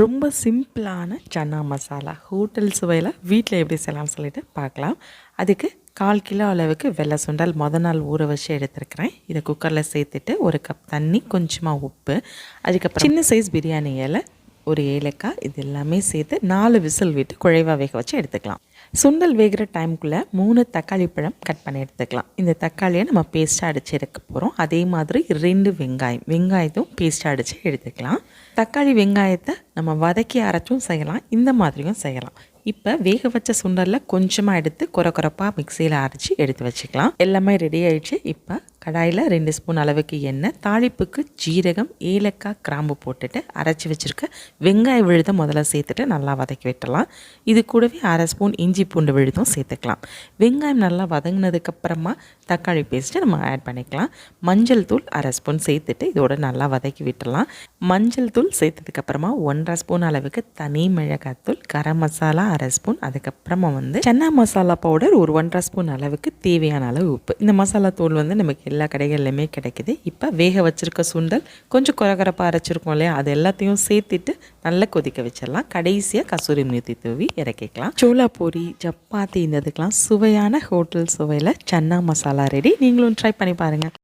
ரொம்ப சிம்பிளான சன்னா மசாலா. ஹோட்டல் சுவையில் வீட்டில் எப்படி செய்யலாம்னு சொல்லிட்டு பார்க்கலாம். அதுக்கு கால் கிலோ அளவுக்கு வெள்ளை சுண்டல் மொதல் நாள் ஊற வச்சு எடுத்துருக்கிறேன். இதை குக்கரில் சேர்த்துட்டு ஒரு கப் தண்ணி கொஞ்சமாக உப்பு அதுக்கப்புறம் சின்ன சைஸ் பிரியாணி இலை ஒரு ஏலக்காய் இது எல்லாமே சேர்த்து நாலு விசில் விட்டு குழைவாக வேக வச்சு எடுத்துக்கலாம். சுண்டல் வேகிற டைமுக்குள்ளே மூணு தக்காளி பழம் கட் பண்ணி எடுத்துக்கலாம். இந்த தக்காளியை நம்ம பேஸ்ட்டாக அடித்து எடுக்க போகிறோம் அதே மாதிரி ரெண்டு வெங்காயம் வெங்காயத்தும் பேஸ்ட்டாக அடித்து எடுத்துக்கலாம். தக்காளி வெங்காயத்தை நம்ம வதக்கி அரைச்சும் செய்யலாம் இந்த மாதிரியும் செய்யலாம். இப்போ வேக வச்ச சுண்டலில் கொஞ்சமாக எடுத்து குறை குறைப்பாக மிக்சியில் அரைச்சி எடுத்து வச்சுக்கலாம். எல்லாமே ரெடி ஆயிடுச்சு. இப்போ கடாயில் ரெண்டு ஸ்பூன் அளவுக்கு எண்ணெய் தாளிப்புக்கு ஜீரகம் ஏலக்காய் கிராம்பு போட்டுட்டு அரைச்சி வச்சுருக்க வெங்காய விழுதை முதல்ல சேர்த்துட்டு நல்லா வதக்கி விட்டலாம் இது கூடவே அரை ஸ்பூன் இஞ்சி பூண்டு விழுதும் சேர்த்துக்கலாம். வெங்காயம் நல்லா வதங்கினதுக்கப்புறமா தக்காளி பேஸ்ட்டு நம்ம ஆட் பண்ணிக்கலாம். மஞ்சள் தூள் அரை ஸ்பூன் சேர்த்துட்டு இதோட நல்லா வதக்கி விட்டுலாம் மஞ்சள் தூள் சேர்த்ததுக்கப்புறமா ஒன்றரை ஸ்பூன் அளவுக்கு தனி மிளகாத்தூள் கரம் மசாலா அரை ஸ்பூன் அதுக்கப்புறமா வந்து சன்னா மசாலா பவுடர் ஒரு ஒன்றரை ஸ்பூன் அளவுக்கு தேவையான அளவு உப்பு. இந்த மசாலா தூள் வந்து நமக்கு எல்லா கடைகள்லையுமே கிடைக்குது. இப்போ வேக வச்சிருக்க சுண்டல் கொஞ்சம் குறகுறப்பாக அரைச்சிருக்கோம் இல்லையா? அது எல்லாத்தையும் சேர்த்துட்டு நல்லா கொதிக்க வச்சிடலாம். கடைசியாக கசூரி மேத்தி தூவி இறக்கிக்கலாம். சோளா பூரி சப்பாத்தி இந்த இதுக்கெலாம் சுவையான ஹோட்டல் சுவையில் சன்னா மசாலா ரெடி நீங்களும் ட்ரை பண்ணி பாருங்கள்